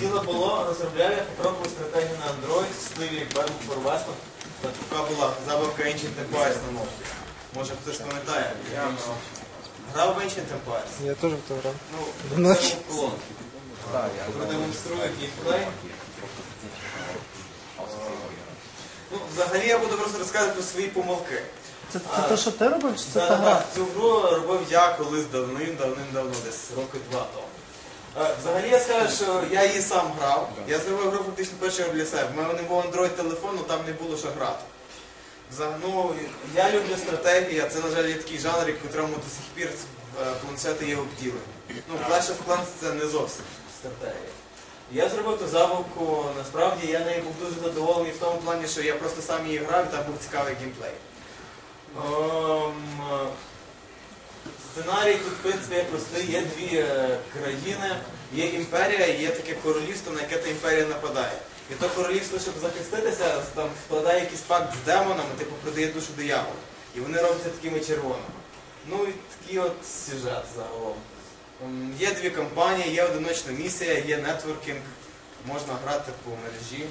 Діло було, розробляли попробую стратегію на Android в стилі Battle for Western. Така була забавка Ancient Empires на мові. Може хтось пам'ятає. Я грав в Ancient Empires. Я теж в то грав. Ну, це був. Продемонструю геймплей. Ну, взагалі я буду просто розказувати про свої помилки. Це, це те, що ти робив, чи це Да, та гра? Цю гру робив я колись давним-давним-давно, десь роки два тому. Взагалі я скажу, що я її сам грав. Я зробив гру фактично першою для себе. У мене не був Android телефону, там не було що грати. Ну, я люблю стратегії, це, на жаль, є такий жанр, в котрому до сих пір е, планшети є обділені. Ну, Clash of Clans це не зовсім стратегія. Я зробив ту забавку, насправді я нею був дуже задоволений в тому плані, що я просто сам її грав і там був цікавий геймплей. Е, Сценарій тут, в принципі, простий. Є дві е, країни, є імперія, є таке королівство, на яке та імперія нападає. І то королівство, щоб захиститися, там вкладає якийсь пакт з демонами, типу продає душу дияволу. І вони робляться такими червоними. Ну і такий от сюжет загалом. Є дві кампанії, є одиночна місія, є нетворкінг, можна грати по мережі.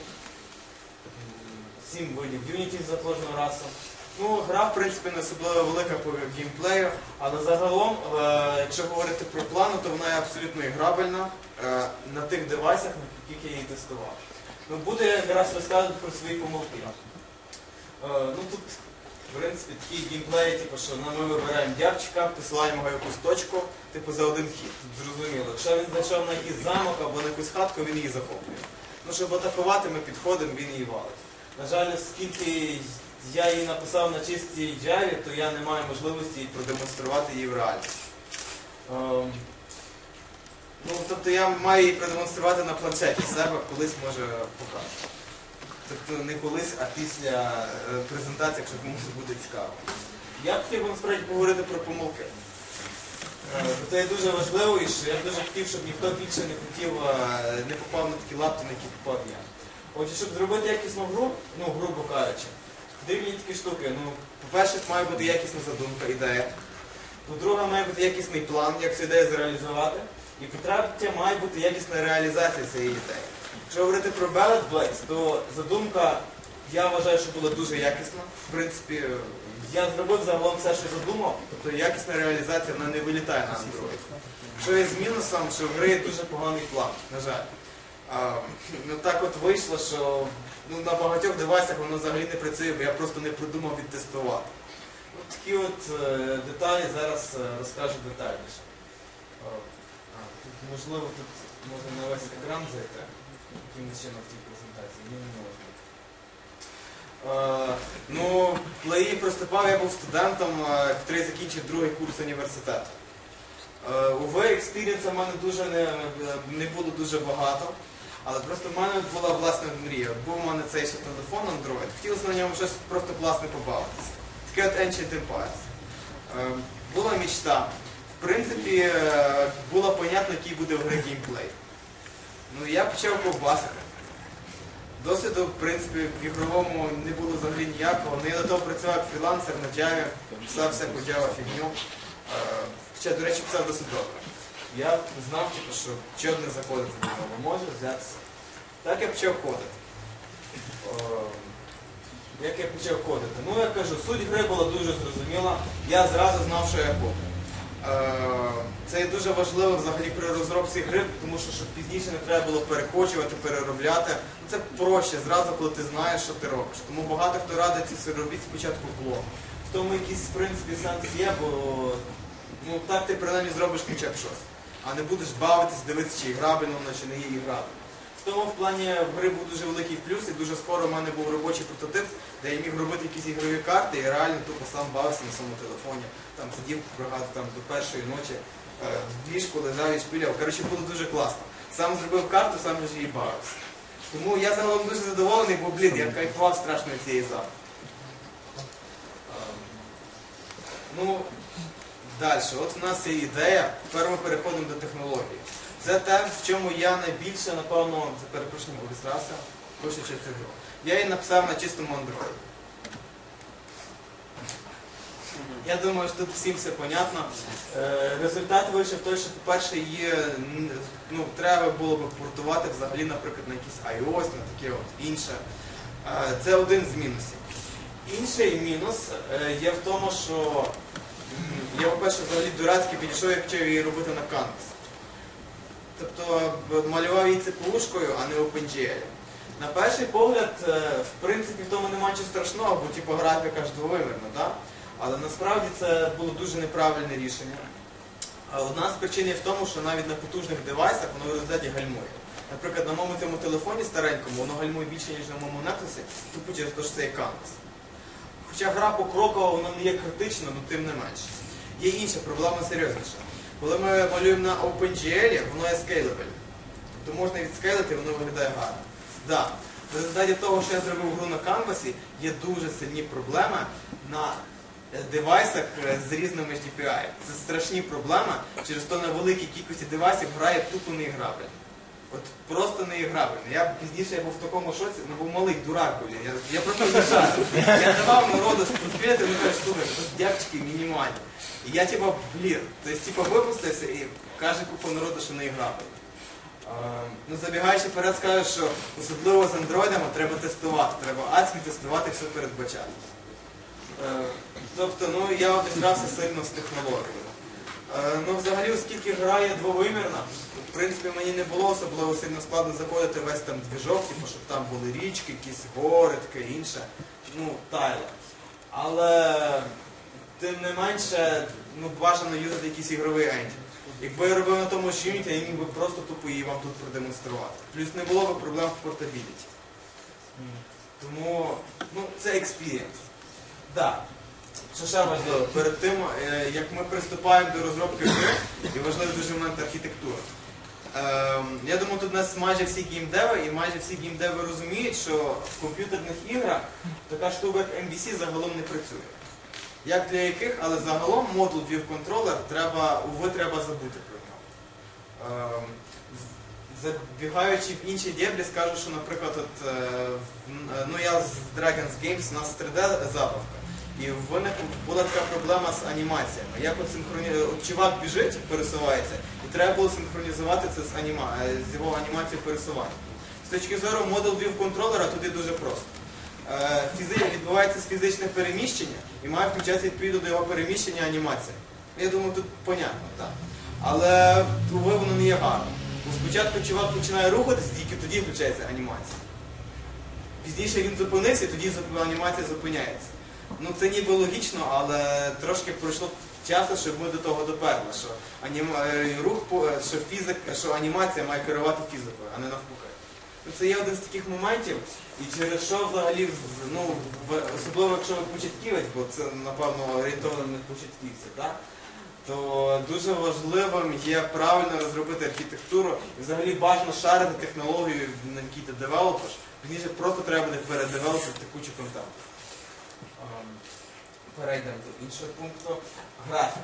Сім видів юнітів за кожну расу. Ну, гра, в принципі, не особливо велика по геймплею, але загалом, е, якщо говорити про плану, то вона є абсолютно іграбельна е, на тих девайсах, на яких я її тестував. Ну, я якраз розказувати про свої помилки. Е, ну, тут, в принципі, такий геймплей, типу, що ну, ми вибираємо дябчика, посилаємо його якусь точку, типу, за один хід. Зрозуміло. Якщо він зайшов на якийсь замок або на якусь хатку, він її захоплює. Ну, щоб атакувати, ми підходимо, він її валить. На жаль, оскільки я її написав на чистій Java, то я не маю можливості продемонструвати її в реальності. Ем, ну, тобто я маю її продемонструвати на планшеті себе, колись може покажу. Тобто не колись, а після е, презентації, якщо комусь буде цікаво. Я хотів би насправді поговорити про помилки. Це є дуже важливо і що я дуже хотів, щоб ніхто більше не хотів, е, не попав на такі лапти, на які попав я. Отже, щоб зробити якісну гру, ну, грубо кажучи, потрібні такі штуки. Ну, по-перше, має бути якісна задумка, ідея. По-друге, має бути якісний план, як цю ідею зреалізувати. І по-третє, має бути якісна реалізація цієї ідеї. Якщо говорити про Ballet Blades, то задумка, я вважаю, що була дуже якісна. В принципі, я зробив загалом все, що задумав, тобто якісна реалізація вона не вилітає на Android. Що є з мінусом, що в гри дуже поганий план, на жаль. А, ну так от вийшло, що ну, на багатьох девайсах воно взагалі не працює, бо я просто не придумав відтестувати. Ну, такі от е, деталі зараз е, розкажу детальніше. Тут, можливо, тут можна на весь екран зайти, яким чином в цій презентації, ні, не можна. Е, ну, я приступав, я був студентом, який закінчив другий курс університету. Е, Уви, експіріенса в мене дуже не, не було дуже багато, але просто в мене була власна мрія. Був у мене цей ще телефон Android, хотілося на ньому щось просто класне побавитися. Таке от Ancient Empires. Е, Була мечта. В принципі, е, було понятно, який буде в гри геймплей. Ну, я почав ковбасити. Досвіду, в принципі, в ігровому не було взагалі ніякого. Ну, я до того працював фрілансер на Java, писав всяку Java фігню. Е, Хоча, до речі, писав досить добре. Я знав, типу, що не заходити до нього, може взятися. Так я почав кодити. Е, Як я почав кодити? Ну, я кажу, суть гри була дуже зрозуміла. Я зразу знав, що я кодив. Е, Це є дуже важливо взагалі при розробці гри, тому що щоб пізніше не треба було перекочувати, переробляти. Це проще зразу, коли ти знаєш, що ти робиш. Тому багато хто радить це робити спочатку блок. В тому якийсь в принципі сенс є, бо ну, так ти принаймні зробиш хоча б щось. А не будеш бавитись, дивитися, чи грабельно воно, чи не є грабельно. В тому в плані в гри був дуже великий плюс, і дуже скоро в мене був робочий прототип, де я міг робити якісь ігрові карти і реально тупо сам бавився на своєму телефоні. Там сидів багато там до першої ночі, е, в ліжку лежав і шпиляв. Коротше, було дуже класно. Сам зробив карту, сам же її бавився. Тому я загалом дуже задоволений, бо блін, я кайфував страшно цієї запахи. Ну, далі, от у нас є ідея, тепер ми переходимо до технології. Це те, в чому я найбільше, напевно, це перепрошую, обісрався, хочу цю гру. Я її написав на чистому Android. Я думаю, що тут всім все понятно. Е, Результат вийшов той, що, по-перше, її ну, треба було б портувати взагалі, наприклад, на якийсь iOS, на таке от інше. Е, Це один з мінусів. Інший мінус е, є в тому, що я, по-перше, взагалі дурацький підійшов і почав її робити на Canvas. Тобто малював її ЦПУшкою, а не OpenGL. На перший погляд, е, в принципі, в тому немає нічого страшного, бо типографіка ж двовимірна, да? але насправді це було дуже неправильне рішення. Одна з причин є в тому, що навіть на потужних девайсах воно в результаті гальмує. Наприклад, на моєму цьому телефоні старенькому воно гальмує більше, ніж на моєму Nexus, тупо через те, що це є Canvas. Хоча гра покрокова, вона не є критична, але тим не менше. Є інша проблема серйозніша. Коли ми малюємо на OpenGL, воно є scalable. Тобто можна відскейлити, воно виглядає гарно. Да. В результаті того, що я зробив гру на канвасі, є дуже сильні проблеми на е, девайсах е, з різними GPI. Це страшні проблеми, через то на великій кількості девайсів грає тупо неіграбельно. От просто неіграбельно. Я пізніше я був в такому шоці, ну був малий дурак, блін. Я, я просто не жарив. Я давав народу спілкувати, вони кажуть, слухай, тут дябчики мінімальні. І я типа, блін, тобто типа випустився і каже купа народу, що неіграбельно. Е, Ну, забігаючи вперед, скажу, що особливо з андроїдами треба тестувати. Треба адськи тестувати все передбачати. Е, Тобто, ну я обізрався сильно з технологією. Е, Ну, взагалі, оскільки гра є двовимірна, в принципі, мені не було особливо сильно складно заходити весь там двіжок, типу, щоб там були річки, якісь гори, таке інше. Ну, тайли. Але тим не менше, ну, бажано юзати якийсь ігровий енджин. Якби я робив на тому ж Unity, я міг би просто тупо її вам тут продемонструвати. Плюс не було б проблем в портабіліті. Тому, ну, це experience. Так. Що ще важливо, перед тим, е, як ми приступаємо до розробки гри, і важливий дуже момент архітектури. Ем, Я думаю, тут у нас майже всі геймдеви, і майже всі геймдеви розуміють, що в комп'ютерних іграх така штука, як MVC, загалом не працює. Як для яких, але загалом модул View Controller треба, уви, треба забути про нього. Ем, Забігаючи в інші дєблі, скажу, що, наприклад, от, е, ну я з Dragons Games, у нас 3D-забавка. І була така проблема з анімаціями. Як от, синхроні... от чувак біжить, пересувається, і треба було синхронізувати це з, аніма... е, з його анімацією пересування. З точки зору Model View контролера туди дуже просто. Е, Фізи... Відбувається з фізичне переміщення і має включатися відповідно до його переміщення анімація. Я думаю, тут понятно, так. Але уве воно не є гарно. Бо спочатку чувак починає рухатися, тільки тоді включається анімація. Пізніше він зупинився, тоді анімація зупиняється. Ну це ніби логічно, але трошки пройшло часу, щоб ми до того доперли, що аніма... е, рух е, що фізик, що анімація має керувати фізикою, а не навпаки. Ну, Це є один з таких моментів, і через що взагалі, ну, особливо якщо ви початківець, бо це, напевно, орієнтовано на початківців, так? то дуже важливим є правильно розробити архітектуру і взагалі бажано шарити технологію, на якій ти девелопиш. Пізніше просто треба буде передевелопити кучу контенту. Ем, Перейдемо до іншого пункту. Графік.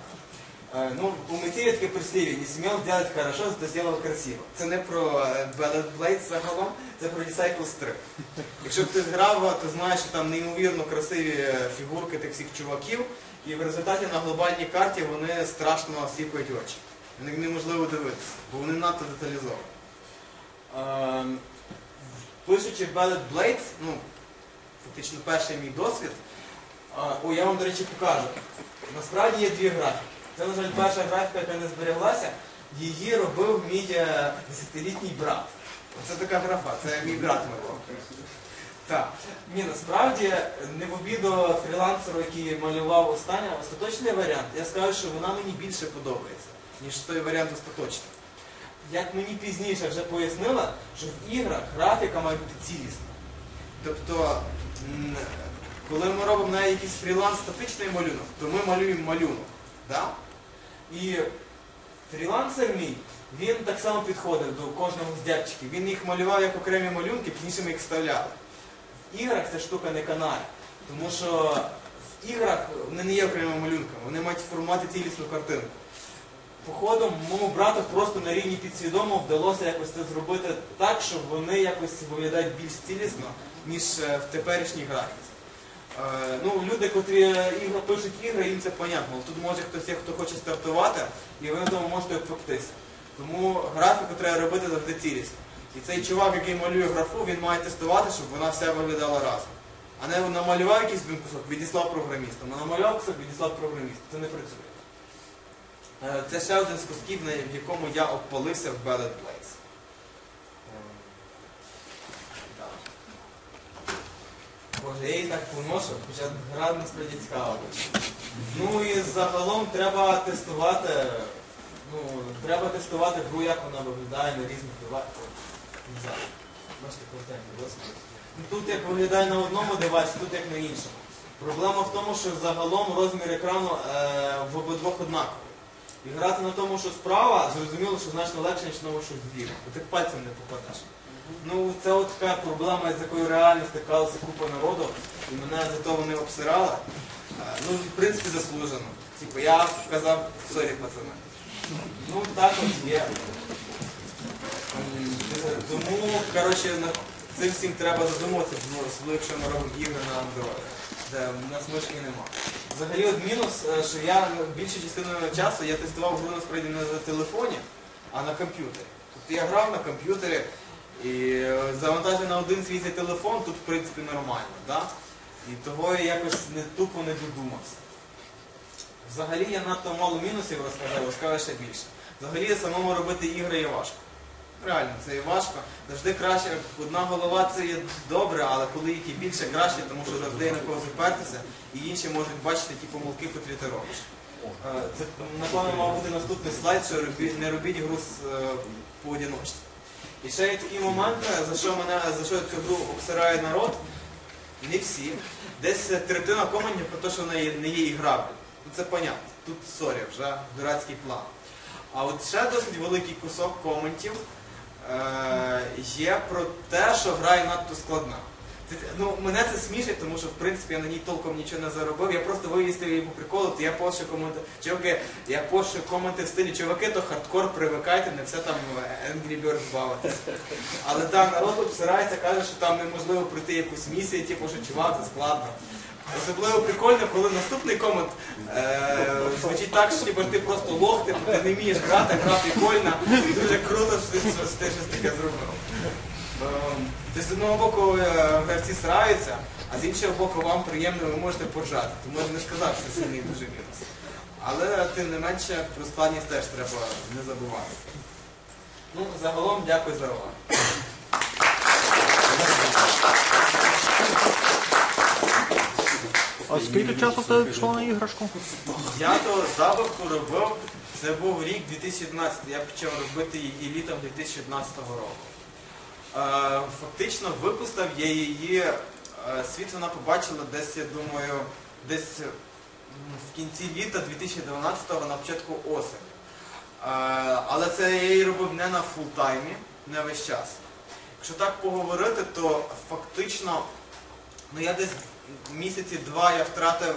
Е, Ну, у митці є таке прислів'я, не смів зробити хорошо, зато зробив красиво. Це не про е, Ballet Blade загалом, це про Recycle Strip. Якщо б ти грав, то знаєш, що там неймовірно красиві е, фігурки тих всіх чуваків, і в результаті на глобальній карті вони страшно сіпають очі. Них неможливо дивитися, бо вони надто деталізовані. Ем, Пишучи Ballet Blade, ну, фактично перший мій досвід, О, я вам, до речі, покажу. Насправді є дві графіки. Це, на жаль, перша графіка, яка не збереглася. Її робив мій десятилітній брат. Оце така графа, це мій брат малював. Так. Ні, насправді, не в обіду фрілансеру, який малював останній, остаточний варіант, я скажу, що вона мені більше подобається, ніж той варіант остаточний. Як мені пізніше вже пояснила, що в іграх графіка має бути цілісна. Тобто, коли ми робимо навіть якийсь фріланс статичний малюнок, то ми малюємо малюнок. Да? І фрілансер мій, він так само підходив до кожного з дядчиків. Він їх малював як окремі малюнки, пізніше ми їх вставляли. В іграх ця штука не канає. Тому що в іграх вони не є окремими малюнками, вони мають формувати цілісну картинку. Походом моєму брату просто на рівні підсвідомо вдалося якось це зробити так, щоб вони якось виглядають більш цілісно, ніж е, в теперішній графіці. Е, ну, люди, котрі ігри, пишуть ігри, їм це понятно. Тут може хтось хто хоче стартувати, і ви на тому можете обпектися. Тому графіку треба робити завжди цілісно. І цей чувак, який малює графу, він має тестувати, щоб вона вся виглядала разом. А не намалював якийсь він кусок, відіслав програмістам. А намалював кусок, відіслав програмістам. Це не працює. Е, Це ще один з кусків, в якому я обпалився в Ballad Blaze. Е, так. Боже, я її так поношу, хоча гра насправді цікава. Ну і загалом треба тестувати. Ну, треба тестувати гру, як вона виглядає на різних девайсах. Ну, Тут як виглядає на одному девайсі, тут як на іншому. Проблема в тому, що загалом розмір екрану е, в обидвох однаковий. І грати на тому, що справа, зрозуміло, що значно легше, ніж на тому, що. Бо ти пальцем не попадеш. Ну, це от така проблема, з якою реально стикалася купа народу, і мене за то вони обсирали. Е, Ну, в принципі, заслужено. Типу, я казав, сорі, пацани. Ну, так от є. Тому, коротше, цим всім треба задумуватися, ну, особливо, якщо ми робимо ігри на Android, де в нас мишки нема. Взагалі, от мінус, е, що я ну, більшу частину часу я тестував гру насправді не на телефоні, а на комп'ютері. Тобто я грав на комп'ютері і е, завантажив на один свій цей телефон, тут в принципі нормально. Да? І того я якось не тупо не додумався. Взагалі я надто мало мінусів розказав, розкажу ще більше. Взагалі самому робити ігри є важко. Реально, це є важко. Завжди краще, одна голова це є добре, але коли їх і більше краще, тому що завжди є на кого запертися, і інші можуть бачити ті помилки, котрі ти робиш. Е, Це, напевно, мав бути наступний слайд, що не робіть гру е, поодіночці. І ще є такий момент, за що мене за що цю гру обсирає народ. Не всі. Десь третина коментів про те, що вона не є іграбель. Ну це понятно. Тут сорі, вже дурацький план. А от ще досить великий кусок коментів е, є про те, що гра є надто складна. Ну, мене це смішить, тому що в принципі я на ній толком нічого не заробив. Я просто вивістив її по приколу, то я пошую коменти. Чуваки, я пошую коменти в стилі, чуваки, то хардкор, привикайте, не все там е, Angry Birds бавитися. Але там народ обсирається, каже, що там неможливо пройти якусь місію, типу, що чувак, це складно. Особливо прикольно, коли наступний комент е, звучить так, що типу, ти просто лох, типу, ти не вмієш грати, гра прикольна, дуже круто, що ти щось таке зробив. Ем, Тобто, з одного боку е, гравці стараються, а з іншого боку вам приємно, ви можете поржати. Тому я не сказав, що це сильний дуже мінус. Але тим не менше про складність теж треба не забувати. Ну, загалом дякую за увагу. А скільки часу ти пішло на іграшку? Я то забавку робив, це був рік 2011, я почав робити її літом 2011 року. Е, Фактично випустив я її, е, світ вона побачила десь, я думаю, десь в кінці літа 2012-го, на початку осені. Е, Але це я її робив не на фултаймі, не весь час. Якщо так поговорити, то фактично Ну я десь місяці два я втратив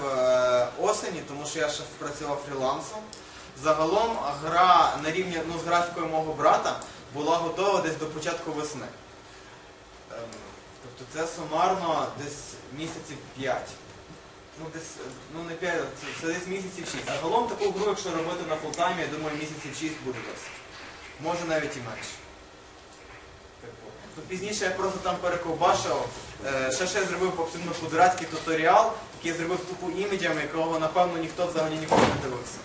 осені, тому що я ще працював фрілансом. Загалом гра на рівні ну, з графікою мого брата була готова десь до початку весни. Ем, тобто це сумарно десь місяців 5. Ну, десь, е, ну не 5, це, це десь місяців 6. Загалом таку гру, якщо робити на фултаймі, я думаю, місяців 6 буде досить. Може навіть і менше. Типу. Ну, пізніше я просто там перековбашив. Е, Ще ще зробив абсолютно квадратський туторіал, який я зробив тупо іміджами, якого напевно ніхто взагалі ніколи не дивився.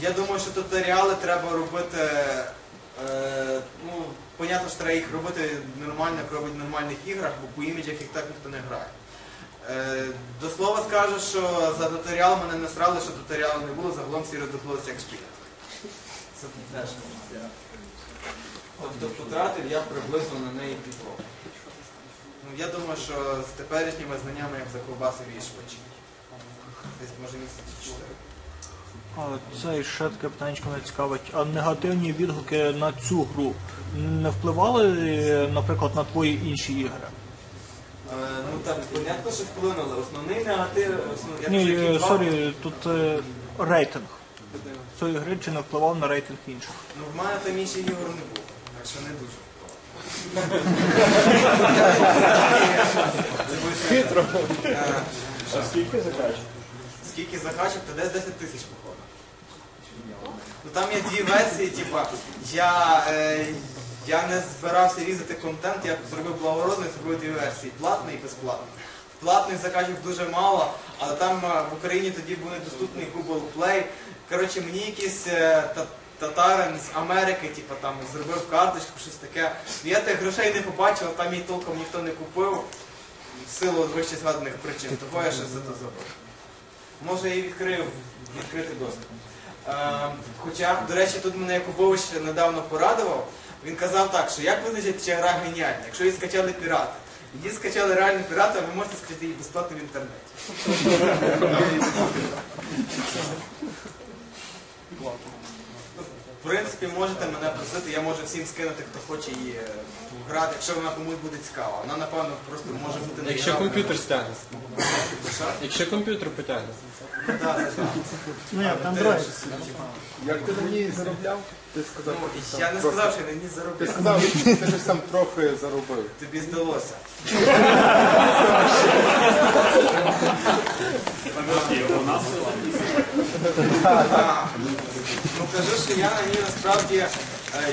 Я думаю, що туторіали треба робити. Е, ну, понятно, що треба їх робити нормально, як роблять в нормальних іграх, бо по іміджах їх так ніхто не грає. Е, до слова скажу, що за туторіал мене не срали, що туторіалу не було, загалом всі роздухнулися як шкіля. Це теж. Тобто потратив я приблизно на неї півроку. Ну, я думаю, що з теперішніми знаннями як заковбасив її швидше. Десь може місяці чотири. А це ще таке питання мене цікавить. А негативні відгуки на цю гру не впливали, е, наприклад, на твої інші ігри? Е, ну так, понятно, що вплинули. Основний негатив, основ... якщо Ні, е, два- сорі, тут е, рейтинг цієї гри чи не впливав на рейтинг інших? Ну, в мене там інших ігор не було, так що не дуже. Хитро. А скільки закачок? Скільки закачок, то десь 10 тисяч походу. Ну там є дві версії, типа, я, е, я не збирався різати контент, я зробив благородний, зробив дві версії, платний і безплатний. Платних закачок дуже мало, але там е, в Україні тоді був недоступний Google Play. Коротше, мені якийсь е, та- татарин з Америки, типа, там, зробив карточку, щось таке. Я тих грошей не побачив, там її толком ніхто не купив. В силу вище згаданих причин, того я ще то забув. Може я і відкрив відкритий доступ. Е, хоча, до речі, тут мене Якубович недавно порадував. Він казав так, що як визначити, чи гра геніальна, якщо її скачали пірати. Її скачали реальні пірати, а ви можете скачати її безплатно в інтернеті. В принципі, можете мене просити, я можу всім скинути, хто хоче її е, грати, якщо вона комусь буде цікава. Вона, напевно, просто може бути не Якщо комп'ютер стягне. Якщо комп'ютер потягне. Ну як, Android. Як ти на ній заробляв? Ти сказав, Ну, що я там не трохи- сказав, що я на ній Ти сказав, що ти ж сам трохи заробив. Тобі здалося. Так. Ну кажу, що я на ній насправді, е,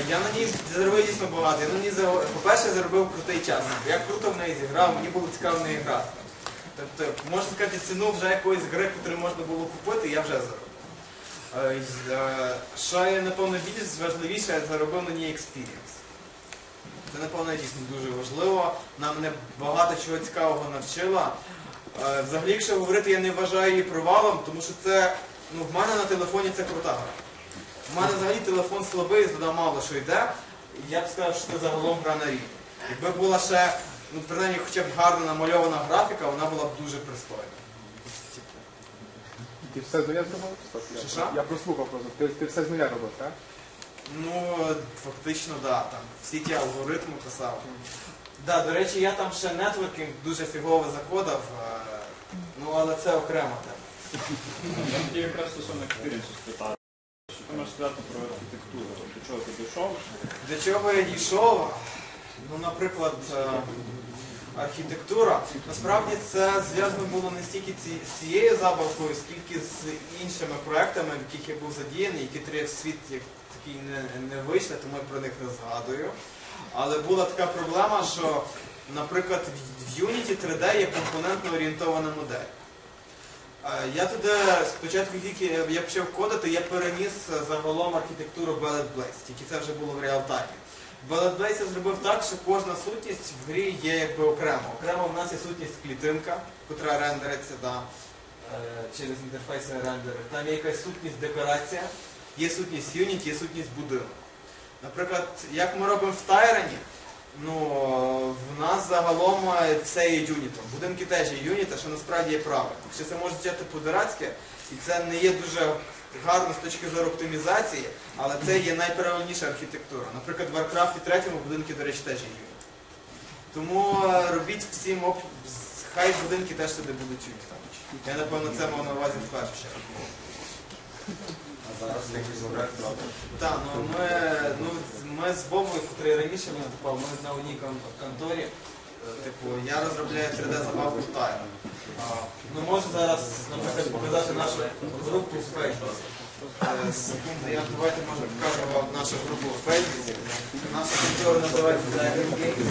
я на ній заробив дійсно багато. Я на ній, по-перше, заробив крутий час. Я круто в неї зіграв, мені було цікаво в неї грати. Тобто, можна сказати, ціну вже якоїсь гри, яку можна було купити, я вже заробив. Е, е, Що є, напевно, більш важливіше, я заробив на ній експірієнс. Це, напевно, дійсно дуже важливо. Нам мене багато чого цікавого навчила. Взагалі, якщо говорити, я не вважаю її провалом, тому що це, ну, в мене на телефоні це крута гра. У мене взагалі телефон слабий, туди мало що йде. І Я б сказав, що це загалом гра на рівні. Якби була ще, ну, принаймні, хоча б гарно намальована графіка, вона була б дуже пристойна. Ти все з нуля зробив? Що? Я прослухав просто. Ти, ти все з нуля робив, так? Ну, фактично, так. Да, там всі ті алгоритми писав. Да, до речі, я там ще нетворкінг дуже фігово закодав, е, ну але це окрема тема. Я якраз стосовно експірієнсу спитати. Що ти можеш сказати про архітектуру? До чого ти дійшов? До чого я дійшов? Ну, наприклад, е, архітектура. Насправді це зв'язано було не стільки з цією забавкою, скільки з іншими проектами, в яких я був задіяний, які три в світ такий не, не вийшли, тому я про них не згадую. Але була така проблема, що, наприклад, в Unity 3D є компонентно орієнтована модель. Е, Я туди спочатку тільки я почав кодити, я переніс е, загалом архітектуру Bullet Blaze, тільки це вже було в реалтаймі. Bullet Blaze я зробив так, що кожна сутність в грі є якби окремо. Окремо в нас є сутність клітинка, яка рендериться да, е, через інтерфейси рендери. Там є якась сутність декорація, є сутність Unity, є сутність будинку. Наприклад, як ми робимо в Тайрані, ну, в нас загалом е, все є юнітом. Будинки теж є юніт, а що насправді є правильно. Ще це може звучати по-дурацьки, і це не є дуже гарно з точки зору оптимізації, але це є найправильніша архітектура. Наприклад, в Warcraft 3 будинки, до речі, теж є юніт. Тому е, робіть всім оп... хай будинки теж сюди будуть юнітами. Я напевно це мав на увазі в першу чергу. Так, ну ми, ну, ми з Бобою, який раніше виступав, ми на одній кон- конторі. Е, Типу, я розробляю 3D-забавку Тайра. Ну можу зараз, наприклад, показати нашу групу в Фейсбуці. Е, Секунду, я давайте може покажу вам нашу групу в Фейсбуці. Наша контора називається Dragon Games.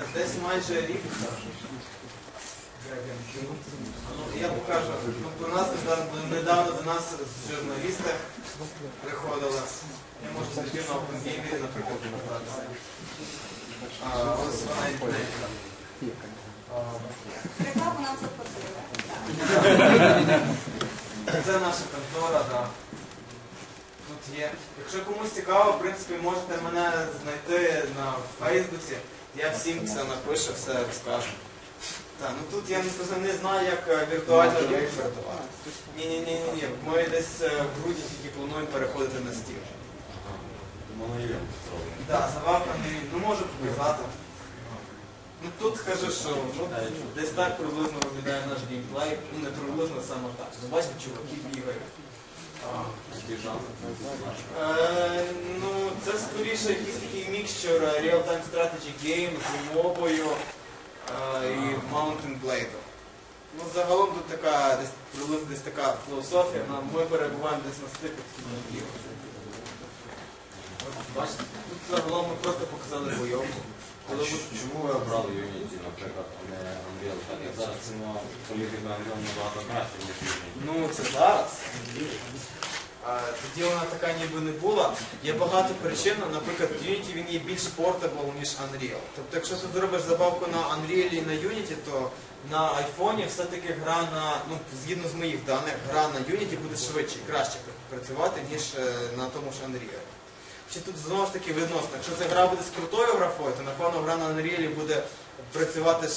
Е, Десь майже рік. Ну, Я покажу. Ну, До нас недавно- до нас журналісти приходили. Я можу зайти на OpenGame, наприклад. А, Ось вона йде. Рекламу нам заплатили. Це наша контора, так. Тут є. Якщо комусь цікаво, в принципі, можете мене знайти на Фейсбуці. Я всім все напишу, все розкажу. Так, ну тут я не сказав, не знаю, як е, віртуально виртувати. Ні, ні, ні, ні, ні. Ми десь е, в грудні тільки плануємо переходити на стіл. Так, забавка не ну можу показати. Ну тут скажу, що ну, десь так приблизно виглядає наш геймплей. Ну не приблизно саме так. Ну бачите, чуваки бігають. Е, ну, це скоріше якийсь такий міксчур е, Real-Time Strategy Game з мобою і Mountain Blade. Ну, загалом тут така десь десь така філософія. Ми перебуваємо десь на стику таких Бачите, тут загалом ми просто показали бойовку. Чому ви обрали Unity, наприклад, а не Unreal? Так як зараз ціна політика Unreal набагато краще, ніж Unity. Ну, це зараз. Тоді вона така ніби не була. Є багато причин. Наприклад, Unity він є більш портабл, ніж Unreal. Тобто, якщо ти зробиш забавку на Unreal і на Unity, то на айфоні все-таки гра на, ну, згідно з моїх даних, гра на Unity буде швидше і краще працювати, ніж е, на тому ж Unreal. Чи тут знову ж таки відносно, якщо ця гра буде з крутою графою, то напевно гра на Unreal буде працювати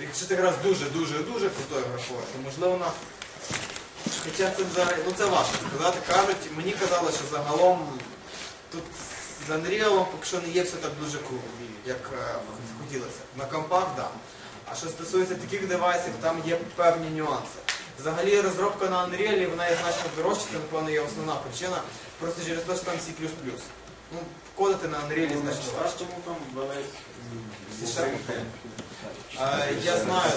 Якщо ти гра з дуже-дуже дуже крутою графою, то можливо вона Хоча це взагалі, ну це важко сказати. Кажуть, мені казали, що загалом тут з Unreal поки що не є все так дуже круто, як е, хотілося. На компах, так. Да. А що стосується таких девайсів, там є певні нюанси. Взагалі розробка на Unreal, вона є значно дорожча, це, напевно, є основна причина. Просто через те, що там C++. Ну, кодити на Unreal значно важче. Чому там вели Е, Я знаю,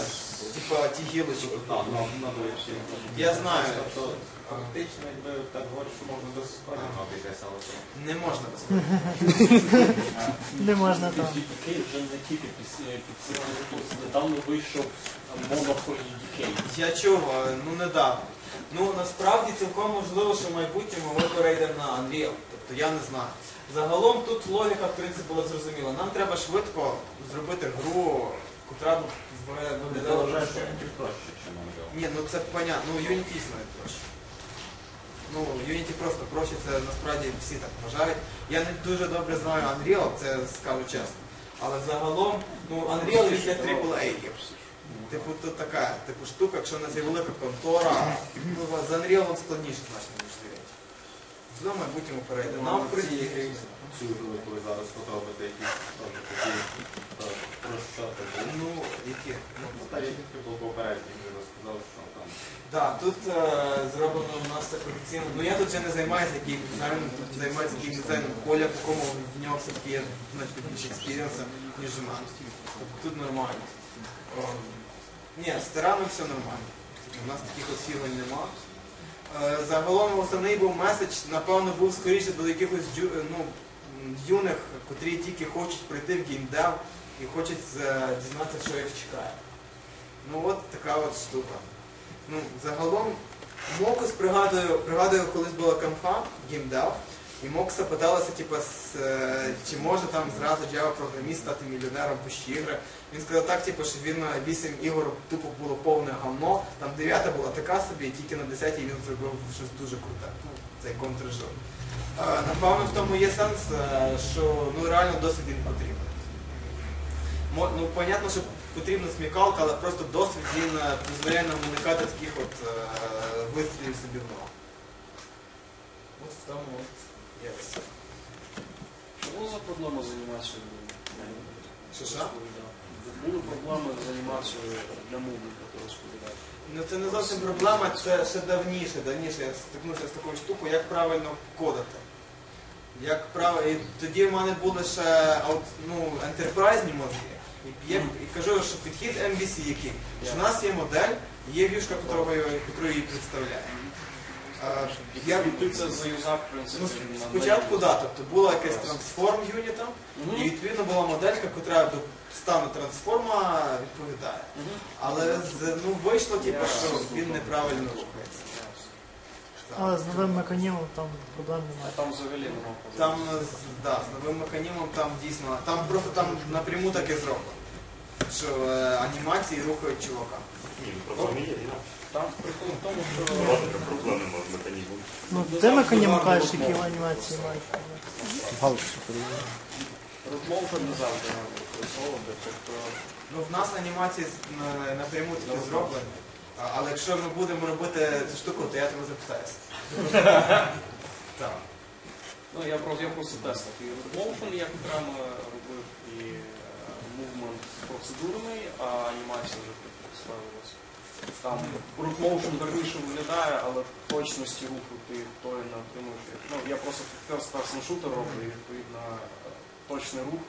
типа ті гілочки. Ну, на доречі. Я знаю. Тобто, фактично, якби так говориш, що можна без Не можна без Не можна там. DK вже не тільки під. Недавно вийшов Monopoly DK. Я чого? Ну недавно. Ну насправді цілком можливо, що в майбутньому ми перейдемо на Unreal. Тобто я не знаю. Загалом тут логіка в принципі була зрозуміла. Нам треба швидко зробити гру, котра б в- виглядала. вважаєш, що Unity проще, ніж Unreal. Ні, ну це понятно. Ну Unity не проще. Ну, Unity просто проще, це насправді всі так вважають. Я не дуже добре знаю Unreal, це скажу чесно. Але загалом, ну Unreal він для AAA. Типу, тут така типу, штука, якщо у нас є велика контора, ну, з Unreal складніше значно, ніж з Unity. В майбутньому перейде. Нам, в принципі, Цю гру, зараз фотографите, якісь теж такі е, прощати були. ну, які? Ну, Ну, та які був попередній, ви розказав, що там. Да, тут е, зроблено у нас так професійно. Ну я тут вже не займаюся яким дизайном, тут займається яким дизайном поля, по кому в нього все-таки є значно більше експіріенсу, ніж у. Тобто тут нормально. Ні, з тираном все нормально. У нас таких осілень нема. Е, загалом основний був меседж, напевно, був скоріше до якихось е, ну, юних, котрі тільки хочуть прийти в геймдев і хочуть дізнатися, що їх чекає. Ну от така от штука. Ну, загалом, Мокус пригадую, пригадую, колись була конфа геймдев, і Мокса питалася, типу, е, чи може там зразу Java програміст стати мільйонером по ігри. Він сказав так, типу, що він на 8 ігор тупо було повне гавно, там 9 була така собі, і тільки на 10 він зробив щось дуже круте. Ну, цей контржор. Е, Напевно, в тому є сенс, е, що ну, реально досвід він потрібен. Ну, понятно, що потрібна смікалка, але просто досвід він е, дозволяє нам уникати таких от е, вистрілів собі в ногу. В тому от є все. Була за проблема з анімацією? Що що? Були проблеми з анімацією для яку розповідати. Ну це не зовсім проблема, це ще давніше, давніше я стикнувся з такою штукою, як правильно кодати. Як прав... і тоді в мене були ще ну, ентерпрайзні мозги. І, і кажу, що підхід MVC який? Що в нас є модель, є вішка, яку її представляє. А, я, ну, спочатку, да, тобто була якась трансформ юніта, і відповідно була моделька, яка до стану трансформа відповідає. Але ну, вийшло, типу, що він неправильно рухається. Але з новим механізмом там проблем А немає. там взагалі нема Там з- да, з новим механізмом там дійсно, там просто там напряму таке зроблено. Що е, анімації рухають чувака. Ні, ну проблеми є. Там прикол в тому, що Багато проблеми з механізмом. Ну, ти механізм кажеш, які в анімації мають. розмов вже не завжди використовувати. Тобто Ну, в нас анімації з- на- напряму таке зроблені. Але якщо ми будемо робити цю штуку, то я тебе запитаюся. Так. Ну, я просто, я просто тестив. І Motion як окремо робив, і movement процедурний, а анімація вже підставилася. там рух моушен гарніше виглядає, але точності руху ти тої не отримуєш. Ну, я просто first person shooter роблю, і відповідно е, точний рух.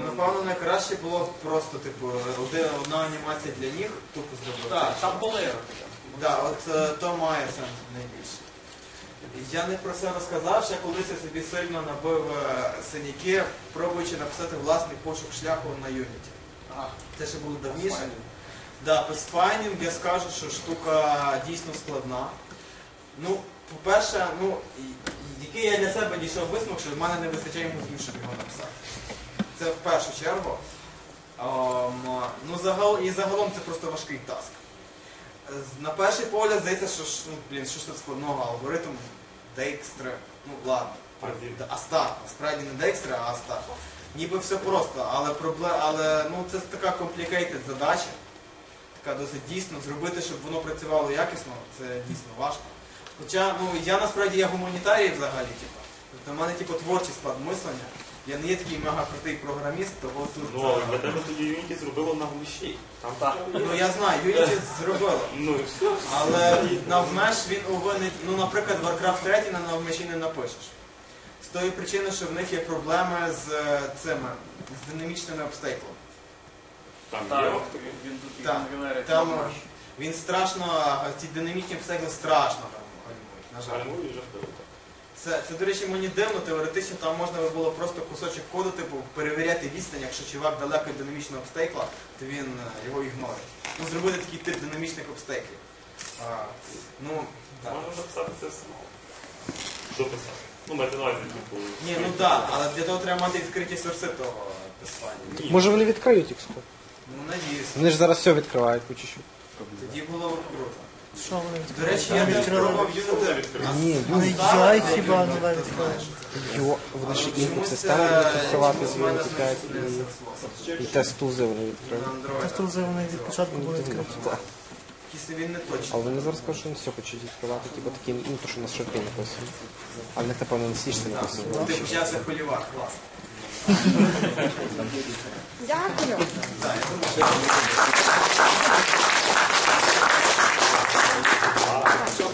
Ну, Напевно, найкраще було б просто, типу, один- одна анімація для ніг, тупо зробити. Так, там така. Да, от е, то має сенс найбільше. Я не про це розказав, ще колись я собі сильно набив е, синяки, пробуючи написати власний пошук шляху на Unity. Це ще було давніше. Да, песфайнінг, я скажу, що штука дійсно складна. Ну, по-перше, ну, і- і- який я для себе дійшов висновок, що в мене не вистачає мозгів, щоб його написати. Це в першу чергу. Ем, ну, загал, і загалом це просто важкий таск. На перший погляд здається, що ну, блін, що ж тут складного алгоритм Дейкстри. Ну ладно. Один. Аста. Насправді не Дейкстри, а Аста. Ніби все просто, але проблем, але ну це така complicated задача. Така досить дійсно зробити, щоб воно працювало якісно, це дійсно важко. Хоча ну я насправді я гуманітарій взагалі, типу. Тобто в мене типу творчий склад мислення. Я не є такий мега крутий програміст, того тут. Ну, але е, для тебе тоді Unity зробило на глуші. Там так. Ну я знаю, Unity зробила. Ну, і все. Але навмеш він увинить, ну, наприклад, Warcraft 3 на навмеші не напишеш. З тої причини, що в них є проблеми з е, цими, з динамічними обстейклами. Там є. він, він тут Так, генерить. Там е, він страшно, ці динамічні обстейкли страшно там гальмують, на жаль. Гальмує і жахливо. Це, це, до речі, мені дивно, теоретично там можна було просто кусочок коду, типу, перевіряти відстань, якщо чувак далеко від динамічного обстейкла, то він е, його ігнорить. Ну, зробити такий тип динамічних обстейклів. А, ну, так. Можна написати це самого. Дописати. Ну, мається на увазі, типу. Ні, ну так, але для того треба мати відкриті сорси того писання. Ні. Може вони відкриють їх? Ну, надіюсь. Вони ж зараз все відкривають по чуть-чуть. Тоді було б круто. Що вони До речі, я пробував юнити. Ні, Ну, яй хіба не навіть Йо, вони інпут це- системи будуть відкривати, чомусь в мене і, і тест тузи вони на Android. Вони від початку були відкриті. Так. Якийсь він не точно. Але вони зараз кажуть, що вони все хочуть відкривати, типу такі, ну то, що на шарпі написано. Але в них, напевно, на сішці написано. Ти почався холівар, клас. Дякую. That's.